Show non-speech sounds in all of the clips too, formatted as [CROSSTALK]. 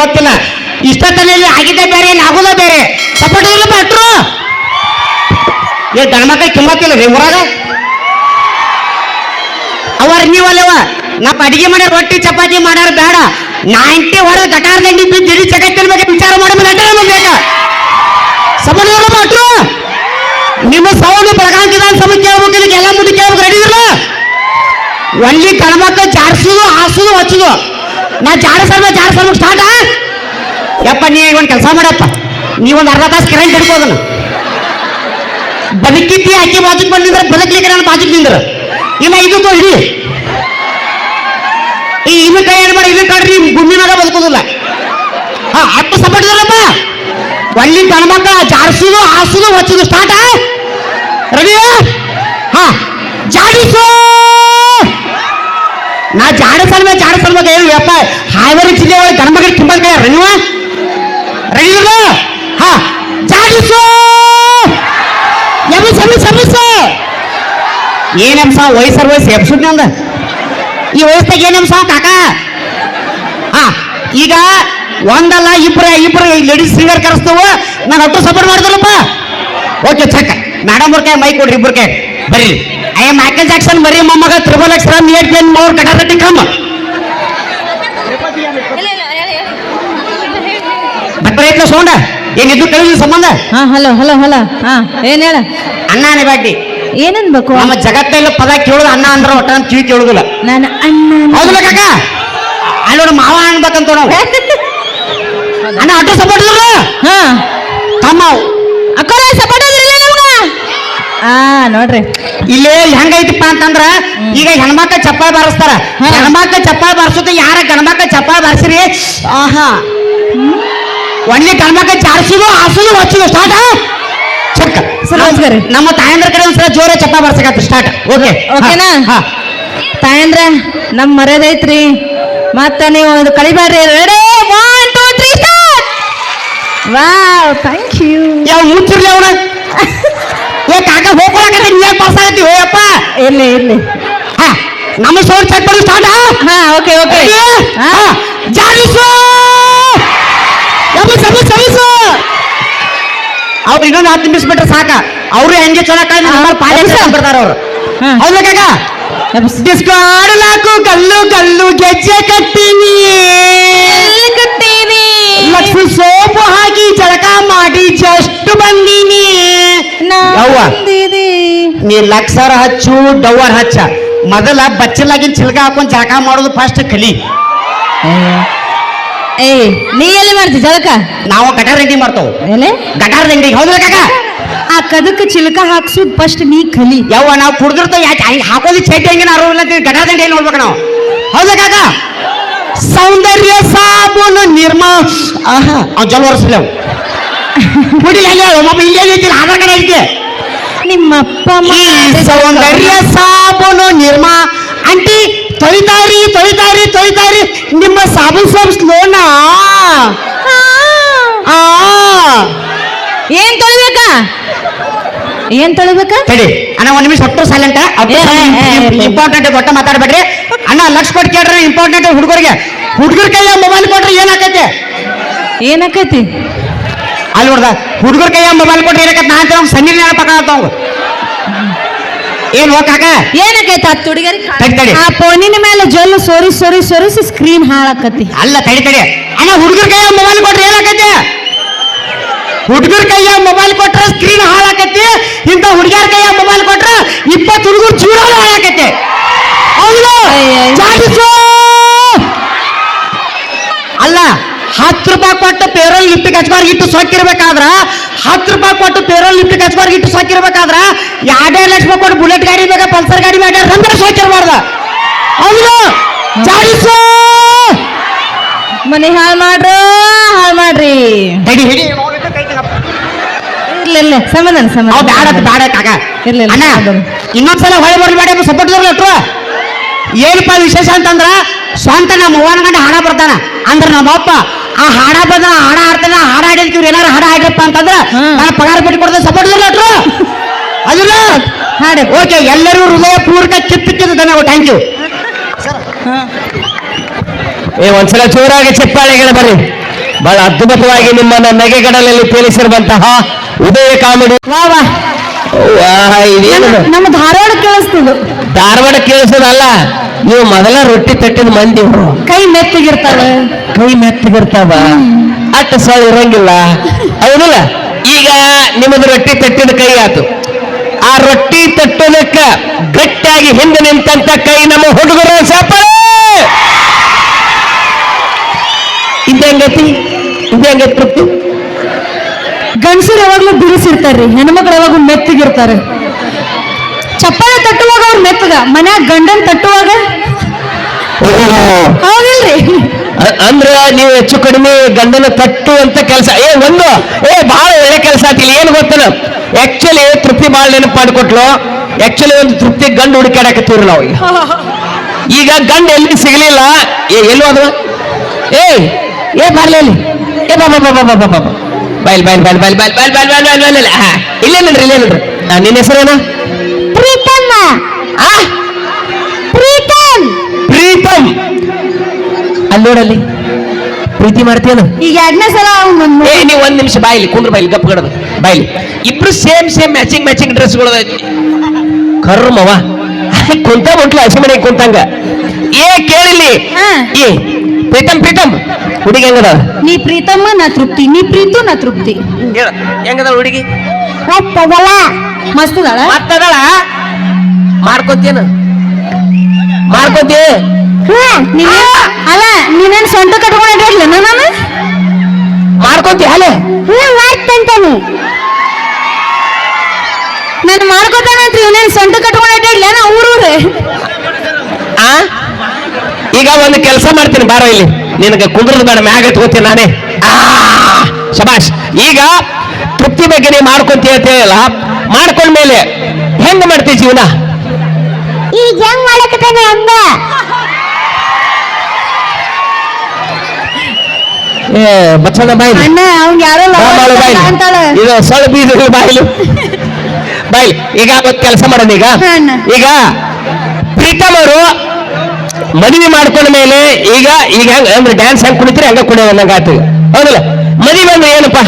ಗೊತ್ತಿಲ್ಲ. ತಲೆಯಲ್ಲಿ ಆಗಿದ್ದೇ ಬೇರೆ ಆಗೋದೇ ಬೇರೆ. ಸಪೋರ್ಟ್ ಇಲ್ಲ ಏ ಗಣಮಕ್ಕ ಕಿಮ್ಮತ್ತಿಲ್ಲ ರೀ ಊರಾಗ? ಅವರ್ ನೀವಲ್ಲವ ನಾ ಅಡಿಗೆ ಮಾಡ್ಯಾರ, ರೊಟ್ಟಿ, ಚಪಾತಿ ಮಾಡ್ಯಾರ ಬೇಡ. ನಾಂಟಿ ಹೊರ ಗಟಾರ ಬಿದ್ದು ಇಡೀ ಜಗತ್ತಿನ ವಿಚಾರ ಮಾಡೋ ಬೇಕ ಸಪೋರ್ಟ್ ನಿಮ್ಮ ಸೌಂಡ್ ಬೆಳಗಾವಿ ವಿಧಾನಸಭೆ ಕೇಳ್ಬೇಕು ಎಲ್ಲ ಮುಂದೆ ಕೇಳ್ಬೇಕು. ರೆಡಿ ಇರಲ್ಲ ಒಲ್ಲಿ ಗಣಮಕ್ಕ ಜಾರಿಸೋದು ಹಾಸುದು ಹಚ್ಚುದು. ನಾ ಜಾಡಸರ್ವ ಜಾಡಸರ್ವ ಸ್ಟಾರ್ಟ್ ಯಪ್ಪ, ನೀ ಒಂದು ಕೆಲಸ ಮಾಡಪ್ಪ. ನೀ ಒಂದು ಅರ್ಧ ತಾಸು ಕರೆಂಟ್ ಹಿಡ್ಕೋದನ್ನ ಬದುಕಿದ್ದಿ ಅಕ್ಕಿ ಬಾಜುಕ್ ಬಂದಿದ್ರೆ ಬದುಕ್ಲಿಕ್ಕೆ ನಾನು ಬಾಜುಕ್ ನಿಂದ್ರ. ಇಲ್ಲ, ಇದು ತೋ ಹಿಡಿ. ಈ ಇನ್ನು ಕೈ ಏನ್ ಮಾಡಿ, ಇನ್ನು ಕಾಡ್ರಿ ಮ್ಯಾಗ ಬದುಕೋದಿಲ್ಲ. ಹಾ ಅಪ್ಪ ಸಪೋರ್ಟ್ ಒಳ್ಳಿ ಒಲ್ಲಿ ಗಣಮಕ್ಕ ಜಾರಿಸೋದು ಹಾಸುದು, ಹಚ್ಚೋದು, ಸ್ಟಾರ್ಟ್ ರವಿ ಹಾ, ಜಾಡಿಸು! ನಾ ಜಾಡ ಸಲ್ವ ಜಾಡ ಸಲ್ವ ಏನು ಯಪ್ಪ, ಹಾವೇರಿ ಜಿಲ್ಲೆ ಒಳಗೆ ಗಣಮಗರಿಗೆ ತುಂಬ ಕೈ ನೀವು ರೆಡಿ ಇಲ್ಲ ಹಾ, ಜಾಡಿಸು! ಎಮಿಸ್ ಎಮಿಸ್ ಎಮಿಸ್ ಏನಂಸ ವಯಸ್ಸರ್ ವಯಸ್ಸು ಎಬ್ಸುದ್ ನಂದ? ಈ ವಯಸ್ಸಾಗ ಏನಂಸ ಕಾಕ? ಹಾ, ಈಗ ಒಂದಲ್ಲ ಇಬ್ಬರ ಇಬ್ಬರು ಲೇಡೀಸ್ ಸಿಂಗರ್ ಕರೆಸ್ತೇವ ನಾನು ಅಟ್ಟು ಸಪೋರ್ಟ್ ಮಾಡ್ದಲ್ಲಪ್ಪ. ಓಕೆ ಚೆಕ್ ಮೇಡಮ್ ಅವ್ರ ಕೈ ಮೈ ಕೊಡ್ರಿ ಇಬ್ಬರ ಕೈ ಬರ್ರಿ. ಐ ಮೈಕಲ್ ಜಾಕ್ಸನ್ ಬರೀ ಮೊಮ್ಮಗ ತ್ರಿಬಲ್ ಎಕ್ಸ್ ನೀಟ್ ಏಟ್ ಪೆನ್ ಮೋರ್ ಕಟಾರಟ್ಟಿ ಕಮ್ಮ. ಬಟ್ರೆ ಐತ್ಲ ಸೌಂಡ? ಏನಿದ್ದು ಕಳಿದ ಸಂಬಂಧ? ಹಾ ಹಲೋ ಹಲೋ ಹಲೋ. ಹಾ ಏನ್ ಹೇಳ? ಅಣ್ಣ ಬಾಟಿ ಏನನ್ಬೇಕು? ನಮ್ಮ ಜಗತ್ತಲ್ಲಿ ಪದ ಕೇಳೋದು ಅಣ್ಣ ಅಂದ್ರ ಒಟ್ಟ ಅಂತ ಕಿವಿ ಕೇಳುದಿಲ್ಲ. ನಾನು ಅಣ್ಣ ಹೌದಲ್ಲ ಕಾಕ? ಅಲ್ಲೋಡ ಮಾವ ಅನ್ಬೇಕಂತ ನಾವು ಅಣ್ಣ ಅಟ್ಟು ಸಪೋರ್ಟ್ [LAUGHS] ಹಾ. ತಮ್ಮ. ಅಕ್ಕರ ಸಪೋರ್ಟ್ ಆ ನೋಡ್ರಿ. ಇಲ್ಲೇ ಹೆಂಗೈತಿಪ್ಪ ಅಂತಂದ್ರ ಈಗ ಹೆಣ್ಮಕ್ಳ ಚಪ್ಪಾಳೆ ಬಾರಿಸ್ತಾರ. ಹೆಣ್ಮಕ್ಳ ಚಪ್ಪಾಳೆ ಬಾರಿಸೋದು ಯಾರ ಗಣಮಕ್ಳ ಚಪ್ಪಾಳೆ ಬಾರಿಸ್ರಿ? ಆಹಾ. ಒಳ್ಳೆ ಗಣಮಕ್ಳ ಜಾರಿಸೋದು ಹಾಸೋದು ಹಚ್ಚುದು. ಸ್ಟಾರ್ಟ್ ಚಕ್ಕ ನಮಸ್ಕಾರ. ನಮ್ಮ ತಾಯಂದ್ರ ಕಡೆ ಒಂದ್ಸಲ ಜೋರ ಚಪ್ಪ ಬಾರಿಸಕತ್ತ ಸ್ಟಾರ್ಟ್ ಓಕೆ ಓಕೆನಾ? ತಾಯಂದ್ರ ನಮ್ ಮರ್ಯಾದೈತ್ರಿ ಮತ್ತ ನೀವು ಒಂದು ಕಳಿಬ್ಯಾಡ್ರಿ ready one two three start wow thank you ಯಾವ ಮುಚ್ಚಿರ್ಲಿ ಅವನ ಏ ಕಾಕ ಹೋಗ್ಕೊಳಕತ್ತೆ ನೀ ಯಾಕೆ ಬರ್ಸಾಕತ್ತಿ ಇರ್ಲಿ ಇರ್ಲಿ. ಹಾ ನಮ್ಮ ಸೋರ್ ಚೆಕ್ ಮಾಡಿ ಸ್ಟಾರ್ಟ್ ಹಾ ಓಕೆ ಓಕೆ ಹಾ. ಜಾರಿಸು ಎಬ್ಬಿಸು, ಎಬ್ಬಿಸು, ಎಬ್ಬಿಸು. ಅವ್ರು ಇನ್ನೊಂದು ಹತ್ತು ನಿಮಿಷ ಬಿಟ್ರೆ ಸಾಕ. ಅವರು ಹೆಂಗೆ ಕಾಯ್ದು ನಮ್ಮಲ್ಲಿ ಪಾಲೆ ಎಬ್ಬಿಸು. ಬರ್ತಾರ ಅವ್ರು. ಹೌದಾ ಕಾಕ? ಕಲ್ಲು ಗಲ್ಲು ಗೆಜ್ಜೆ ಕಟ್ಟಿನಿ ಎಲ್ಲಿ ಲಕ್ಷ್ಮಿ ಸೋಪು ಹಾಕಿ ಜಳಕ ಮಾಡಿ ಜಸ್ಟ್ ಬಂದೀನಿ. ಯವ್ವ. ನೀ ಲಕ್ಷರ ಹಚ್ಚು ಡವರ್ ಹಚ್ಚ. ಮೊದಲ ಬಚ್ಚಲಾಗಿನ ಚಿಲ್ಕ ಹಾಕೊಂಡ್ ಜಳಕ ಮಾಡೋದು ಫಸ್ಟ್ ಕಲಿ. ಏ ನೀ ಎಲ್ಲಿ ಮಾಡ್ತಿ ಜಳಕ? ನಾವು ಗಟಾರ್ ರೆಡಿ ಮಾಡ್ತಾವ. ಎಲೆ ಗಟಾರ್ ರೆಡಿ ಹೌದಲ್ಲ ಕಾಕ? ಆ ಕದಕ್ಕೆ ಚಿಲಕ ಹಾಕ್ಸುದ್ ಫಸ್ಟ್ ನೀ ಕಲಿ. ಯವ್ವ ನಾವು ಕುಡ್ದಿರ್ತಾವ ಯಾಕೆ ಹಾಕೋದು ಚೈತಿ ಹಂಗೆ ಅರಿವಿಲ್ಲ ಅಂತ ಗಟಾರ್ ದಂಡಿ ನೋಡ್ಬೇಕು ನಾವು. ಹೌದಾ ಕಾಕ? ಸೌಂದರ್ಯ ಸಾಬೂನು ನಿರ್ಮಾ. ಆಹಾ ಅವ್ ಜಲ್ ಒರೆಸ್ಲಿ ಅವ್ ಕುಡಿಲಿ ಅಲ್ಲಿ ಒಬ್ಬ ಇಲ್ಲಿ ಐತಿ ಆಧಾರ್ ಕಾರ್ಡ್ ಐತಿ ನಿಮ್ಮಪ್ಪ ಈ ಸೌಂದರ್ಯ ಸಾಬೂನು ನಿರ್ಮಾ. ಆಂಟಿ ತೊಳಿತಾರಿ ತೊಳಿತಾರಿ ತೊಳಿತಾರಿ. ನಿಮ್ಮ ಸಾಬೂನ್ ಸೋಪ್ ಸ್ಲೋನಾ ಆ. ಏನ್ ತೊಳಿಬೇಕ? ಏನ್ ತೊಳಿಬೇಕ? ತಡಿ ಅಣ್ಣ ಒಂದ್ ನಿಮಿಷ ಒಟ್ಟು ಸೈಲೆಂಟ್ ಇಂಪಾರ್ಟೆಂಟ್ ಒಟ್ಟ ಮಾತಾಡ್ಬೇಡ್ರಿ. ಅಣ್ಣ ಲಕ್ಷ ಕೊಟ್ಟು ಕೇಳ್ರಿ ಇಂಪಾರ್ಟೆಂಟ್ ಹುಡುಗರಿಗೆ. ಹುಡುಗರ ಕೈಯ ಮೊಬೈಲ್ ಕೊಟ್ರೆ ಏನಾಕೈತಿ? ಏನಾಕೈತಿ? ಅಲ್ಲಿ ನೋಡ್ದ ಹುಡುಗರ ಕೈಯ ಮೊಬೈಲ್ ಕೊಟ್ರೆ ಏನಾಕೈತೆ? ನಾ ಅಂತ ಸಣ್ಣ ನೆನಪಾಕತ್ತವ್ ಏನ್ ಹೋಗಾಕ ಏನಾಕೈತಿ? ಹತ್ತು ಹುಡುಗರಿಗೆ ತಡಿ, ತಡಿ. ಆ ಫೋನಿನ ಮೇಲೆ ಜೊಲ್ಲು ಸೋರಿ ಸೋರಿ ಸೋರಿಸಿ ಸ್ಕ್ರೀನ್ ಹಾಳಾಕತಿ. ಅಲ್ಲ ತಡಿ ತಡಿ. ಅಣ್ಣ ಹುಡುಗರ ಕೈಯ ಮೊಬೈಲ್ ಕೊಟ್ರೆ ಏನಾಕೈತಿ? ಹುಡುಗರ ಕೈಯ ಮೊಬೈಲ್ ಕೊಟ್ರೆ ಸ್ಕ್ರೀನ್ ಹಾಳಾಕತಿ. ಇಂಥ ಹುಡುಗಿಯರ ಕೈಯ ಮೊಬೈಲ್ ಕೊಟ್ರೆ ಇಪ್ಪತ್ತು ಹುಡುಗರು ಜೀವನ ಹಾಳಾಕತಿ. ಹೌದು ಅಯ್ಯಯ್ಯ. ಜಾಡಿಸು ಅಲ್ಲ ಹತ್ತು ರೂಪಾಯಿ ಕೊಟ್ಟು ಪೇರೋಲ್ ಲಿಫ್ಟ್ ಹಚ್ಬಾರ್ದು ಇಟ್ಟು ಸೊಕ್ಕಿರ್ಬೇಕಾದ್ರ ಹತ್ತು ರೂಪಾಯಿ ಕೊಟ್ಟು ಪೇರೋಲ್ ಲಿಫ್ಟ್ ಹಚ್ಬಾರ್ದು ಇಟ್ಟು ಸೊಕ್ಕಿರ್ಬೇಕಾದ್ರ ಎರಡೆರಡು ಲಕ್ಷ ರೂಪಾಯಿ ಕೊಟ್ಟು ಬುಲೆಟ್ ಗಾಡಿ ಬೇಕಾ ಪಲ್ಸರ್ ಗಾಡಿ ಬೇಕಾ ಅಂದ್ರೆ ಸೊಕ್ಕಿರ್ಬಾರ್ದ? ಜಾಡಿಸು ಮನೆ ಹಾಳು ಮಾಡ್ರು ಹಾಳು ಮಾಡ್ರಿ. ಹಿಡಿ ಇಲ್ಲ ಬ್ಯಾಡ ಬ್ಯಾಡ ಕಾಕ. ಇನ್ನೊಂದ್ಸಲ ಹೊಳೆ ಬರ್ಲಿ ಬೇಡ ಸಪೋರ್ಟ್ ಏನಪ್ಪ ವಿಶೇಷ ಅಂತಂದ್ರ ಸ್ವಂತ ನಮ್ಮ ಅವ್ವನ ಗಂಡ ಹಣ ಬರ್ತಾನ. ಅಂದ್ರ ನಮ್ಮ ಅಪ್ಪ ಆ ಹಾಡ ಬಂದ ಹಾಡ ಆಡ್ತಾನ ಹಾಡ ಆಡಿದ್ವಿ ಇವ್ರು ಏನಾರು ಹಾಡ ಆಡ್ರಪ್ಪ ಅಂತಂದ್ರ ನಾನು ಪಗಾರ ಬಿಟ್ಟು ಕೊಡ್ತೇನೆ ಸಪೋರ್ಟ್ ಅದ್ರ? ಅದಿಲ್ಲ ಹಾಡಿ. ಓಕೆ ಎಲ್ಲರೂ ಹೃದಯ ಪೂರ್ಣ ಕಿತ್ತಿಕ್ಕಿದ ಧನ್ಯವಾದ ಥ್ಯಾಂಕ್ ಯು ಏ ಒಂದ್ಸಲ ಜೋರಾಗಿ ಚಪ್ಪಾಳೆಗಳ ಬರ್ರಿ. ಬಹಳ ಅದ್ಭುತವಾಗಿ ನಿಮ್ಮನ್ನ ನೆಗೆಗಡಲಲ್ಲಿ ತೇಲಿಸಿರುವಂತಹ ಉದಯ ಕಾಮಿಡಿ. ವಾ ವಾ. ನಮ್ಮ ಧಾರವಾಡ ಕೇಳಿಸ್ತದ ಧಾರವಾಡ ಕೇಳಿಸೋದಲ್ಲ? ನೀವು ಮೊದಲ ರೊಟ್ಟಿ ತಟ್ಟಿದ ಮಂದಿ ಇವ್ರು. ಕೈ ಮೆತ್ತಿಗಿರ್ತಾವ ಕೈ ಮೆತ್ತಿಗಿರ್ತಾವ. ಅಟ್ಟ ಸಳ ಇರಂಗಿಲ್ಲ. ಹೌದಲ್ಲ? ಈಗ ನಿಮ್ಮದು ರೊಟ್ಟಿ ತಟ್ಟಿದ ಕೈ ಆತು ಆ ರೊಟ್ಟಿ ತಟ್ಟೋದಕ್ಕ ಗಟ್ಟಿಯಾಗಿ ಹಿಂದೆ ನಿಂತಂತ ಕೈ ನಮ್ಮ ಹುಡುಗರ ಸಾಪ ಇದಂಗತಿ ಇದಂಗತಿ ತೃಪ್ತಿ? ಗಂಡಸರು ಯಾವಾಗ್ಲೂ ಬಿರುಸಿರ್ತಾರ್ರಿ ಹೆಣ್ಮಕ್ಳು ಯಾವಾಗ್ಲೂ ಮೆತ್ತಗಿರ್ತಾರೆ. ಚಪ್ಪಾಳೆ ತಟ್ಟುವಾಗ ಅವ್ರು ಮೆತ್ತಗ ಮನ್ಯಾಗ ಗಂಡನ್ ತಟ್ಟುವಾಗ ಹೌದಿಲ್ರಿ ಅಂದ್ರ ನೀವು ಹೆಚ್ಚು ಕಡಿಮೆ ಗಂಡನ ತಟ್ಟು ಅಂತ ಕೆಲಸ ಏ ಒಂದು ಏ ಬಹಳ ಒಳ್ಳೆ ಕೆಲಸ ಆತಿಲ್ಲ ಏನು ಗೊತ್ತನ ಆಕ್ಚುಲಿ ತೃಪ್ತಿ ಬಹಳ ನೆನಪು ಮಾಡಿಕೊಟ್ಲು ಆಕ್ಚುಲಿ ಒಂದು ತೃಪ್ತಿ ಗಂಡು ಹುಡುಕಾಡಕತ್ತೀವ್ರಿ ನಾವು ಈಗ ಈಗ ಗಂಡ ಎಲ್ಲಿ ಸಿಗಲಿಲ್ಲ ಏ ಎಲ್ಲೋ ಅದು ಏ ಏ ಬರ್ಲಿ ಇಲ್ಲಿ ಏ ಬಾಬಾ ಬಾಬಾ ಬಾಬಾ ಬಾ ಬೈಲ್ ಬೈಲ್ ಬೈಲ್ ಬೈಲ್ ಬೈಲ್ ಬೈಲ್ ಬೈಲ್ ಬೈಲ್ ಬೈಲ್ ಬೈಲ್ ಇಲ್ಲ ಇಲ್ಲೇ ಆ, ನಿನ್ನ ಹೆಸರೇನು ಪ್ರೀತಮ್. ಪ್ರೀತಮ್. ಅಲ್ಲಿ ನೋಡಲ್ಲಿ. ಪ್ರೀತಿ ಮಾಡ್ತೀಯಲ್ಲ ಈಗ ಎರಡನೇ ಸಲ ಅವ್ನ್ ಏ ನೀವು ಒಂದ್ ನಿಮಿಷ ಬಾಯಿಲಿ ಕುಂದ್ರ ಬಾಯಿಲಿ ಗಪ್ಪ ಕಡದು ಬಾಯಿಲಿ. ಇಬ್ರು ಸೇಮ್ ಸೇಮ್ ಮ್ಯಾಚಿಂಗ್ ಮ್ಯಾಚಿಂಗ್ ಡ್ರೆಸ್ಗಳು ಕರ್ಮವ ಕುಂತ ಮುಟ್ಲು ಹಸಿ ಮನೆಗೆ ಕುಂತಂಗ. ಏ ಕೇಳಿಲಿ ಹಾ. ಏ ಪ್ರೀತಮ್ ಪ್ರೀತಮ್. ಹುಡುಗಿ ಹೆಂಗದ ನೀ ಪ್ರೀತಮ್ಮ ನಾ ತೃಪ್ತಿ. ನೀ ಪ್ರೀತು ನಾ ತೃಪ್ತಿ. ಹೇಳ. ಹೆಂಗದ ಹುಡುಗಿ? ಮಸ್ತ್ ಅದಾಳ ಮತ್ತದಳ? ಮಾಡ್ಕೊತೇನು. ಮಾಡ್ಕೊತಿ. ಅಲ್ಲ ನೀನೇನ್ ಸೊಂಟ ಕಟ್ಕೊಂಡು ಅಡ್ಡಾಡ್ಲ ನಾನು? ಮಾಡ್ಕೊತಿ ಅಲೆ. ಮಾಡ್ತಂತಾನೆ ನಾನು ಮಾಡ್ಕೋತಾನಂತ್ರಿ ಇವನೇನ್ ಸ್ವಂತ ಕಟ್ಕೊಂಡು ಅಡ್ಡಾಡ್ಲ ನಾ ಊರೂರು ಆ? ಈಗ ಒಂದು ಕೆಲಸ ಮಾಡ್ತೀನಿ ಬಾರೋ ಇಲ್ಲಿ. ನಿನಗೆ ಕುಂದ್ರದ ಬೇಡ ಮ್ಯಾಗ ಎತ್ಕೋತೀನಿ ನಾನೇ. ಆ! ಶಬಾಷ್ ಈಗ ತೃಪ್ತಿ ಬಗ್ಗೆ ನೀ ಮಾಡ್ಕೊಂತ ಹೇಳ್ತೀಯಲ್ಲ ಮಾಡ್ಕೊಂಡ್ಮೇಲೆ ಹೆಂಗ್ ಮಾಡ್ತೀವಿ ಜೀವನ? ಈಗ ಹೆಂಗ್ ಮಾಡಕತ್ತಾನೆ ಹಂಗ ಏ ಬಚ್ಚಣ್ಣ ಬಾಯಿ ಅಣ್ಣ ಅವ್ನ್ ಯಾರೋ ಬಾ ಬಾಯಿ ಅಂತಾಳ. ಇದು ಸೊಳ್ಳೆ ಬೀಜಗಳು ಬಾಯಿಲು. ಬಾಯಿ ಈಗ ಒಂದು ಕೆಲಸ ಮಾಡೋಣ ಈಗ. ಈಗ ಪ್ರೀತಮ್ ಅವರು ಮದುವೆ ಮಾಡ್ಕೊಂಡ ಮೇಲೆ ಈಗ ಈಗ ಹೆಂಗ್ ಅಂದ್ರೆ ಡ್ಯಾನ್ಸ್ ಹೆಂಗ್ ಕುಣಿತೀರಿ ಹಂಗ ಕುಣಿಯೋ ಅನ್ನಂಗ ಆತು ಹೌದಲ್ಲ? ಮದುವೆ ಅಂದ್ರೆ ಏನಪ್ಪ?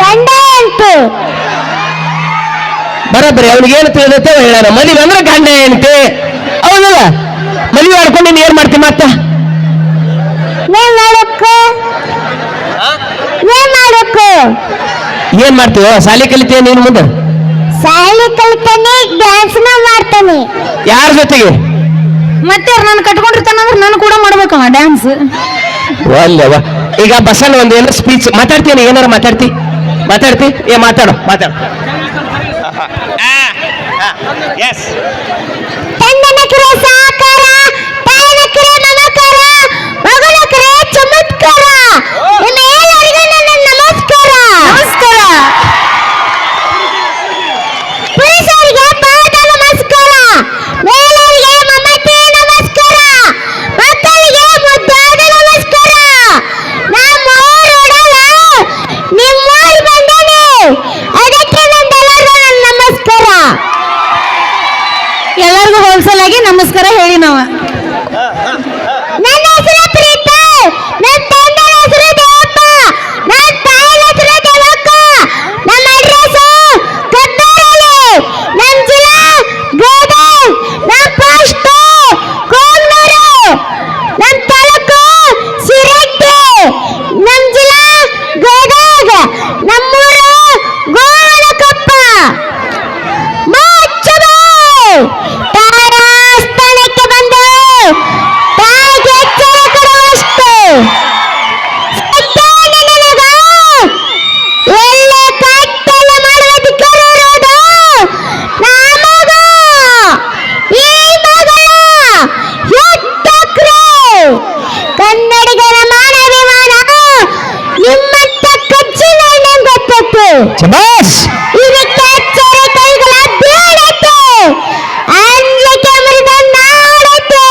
ಗಂಡ ಅಂತು. ಬರೋಬ್ಬರಿ ಅವ್ನಿಗೆ ಏನು ತಿಳಿದತ್ತೆ ಹೇಳೋಣ ಮದುವೆ ಅಂದ್ರೆ ಗಂಡ ಏನಂತೆ ಹೌದಲ್ಲ? ಮದುವೆ ಮಾಡ್ಕೊಂಡು ನೀನು ಏನ್ ಮಾಡ್ತೀನಿ ಮತ್ತ? ಏನ್ ಮಾಡ್ತೀವ ಸಾಲಿ ಕಲಿತೀಯ ನೀನು ಮುಂದೆ? ಸಾಲಿ ಕಲಿತಾನೆ ಡ್ಯಾನ್ಸ್ ಮಾಡ್ತಾನೆ. ಯಾರ ಜೊತೆಗೆ? ಮತ್ತೆ ನಾನು ಕಟ್ಕೊಂಡಿರ್ತಾನಂದ್ರೆ ನಾನು ಕೂಡ ಮಾಡ್ಬೇಕವ ಡ್ಯಾನ್ಸ್ ಅಲ್ಲವ ಈಗ ಬಸಣ್ಣ ಒಂದು ಏನಾರ ಸ್ಪೀಚ್ ಮಾತಾಡ್ತೀನಿ ಏನಾರ ಮಾತಾಡ್ತಿ? ಮಾತಾಡ್ತಿ? ಏ ಮಾತಾಡು ಮಾತಾಡು. ಎಸ್ ತಂದನ ಕೆಲಸ ನಮಸ್ಕಾರ ಹೇಳಿ ನಾವು. ಶಬಾಷ್! ಇದಕ್ಕೆ ಅಚ್ಚರ ಕೈಗಳ ಬೀಳತ್ತೆ! ಅಂದ್ಲಿಕ್ಕೆ ಮುರಿದ ನಾಡತ್ತೆ!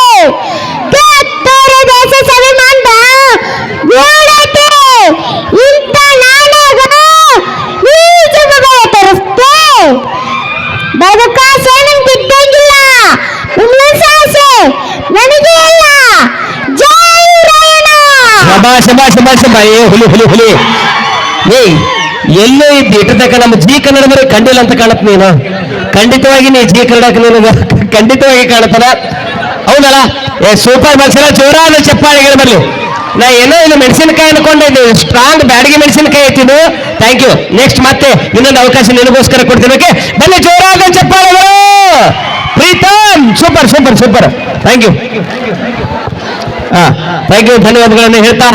ಕತ್ತೂರ ದೇಶ ಸವಿಮಾಂಡ ಬೀಳತ್ತೆ! ಇಂಥ ನಾಡಗಳು ಈ ಜಗಗಳು ನನಗೆ ಇಲ್ಲ! ಜೈ ಏ ಹುಲಿ ಹುಲಿ ಹುಲಿ. ಏಯ್ ಎಲ್ಲೋ ಇದ್ದು ಇಟ್ಟತಕ್ಕ ನಮ್ಮ ಜಿ ಕನ್ನಡ ಮೇಲೆ ಕಂಡಿಲ್ಲ ಅಂತ ಕಾಣತ್ ನೀನು. ಖಂಡಿತವಾಗಿ ನೀ ಜಿ ಕನ್ನಡಕ್ಕೆ ನಿನಗೆ ಖಂಡಿತವಾಗಿ ಕಾಣತ್ತಲ್ಲ ಹೌದಲ್ಲ? ಏ ಸೂಪರ್ ಮತ್ಸರ ಜೋರಾದ ಚಪ್ಪಾಳೆಗಳು ಬರಲಿ. ನಾ ಏನೋ ಇದು ಮೆಣಸಿನಕಾಯಿ ಅನ್ಕೊಂಡಿದ್ದು ಸ್ಟ್ರಾಂಗ್ ಬ್ಯಾಡಿಗೆ ಮೆಣಸಿನಕಾಯಿ ಐತಿದ್ದು ಥ್ಯಾಂಕ್ ಯು ನೆಕ್ಸ್ಟ್ ಮತ್ತೆ ಇನ್ನೊಂದು ಅವಕಾಶ ನಿನಗೋಸ್ಕರ ಕೊಡ್ತೀನಿ. ಓಕೆ? ಬನ್ನಿ, ಜೋರಾದ ಚಪ್ಪಾಳೆಗಳು. Pritam super super super thank you thank you ಧನ್ಯವಾದಗಳನ್ನು ಹೇಳ್ತಾ.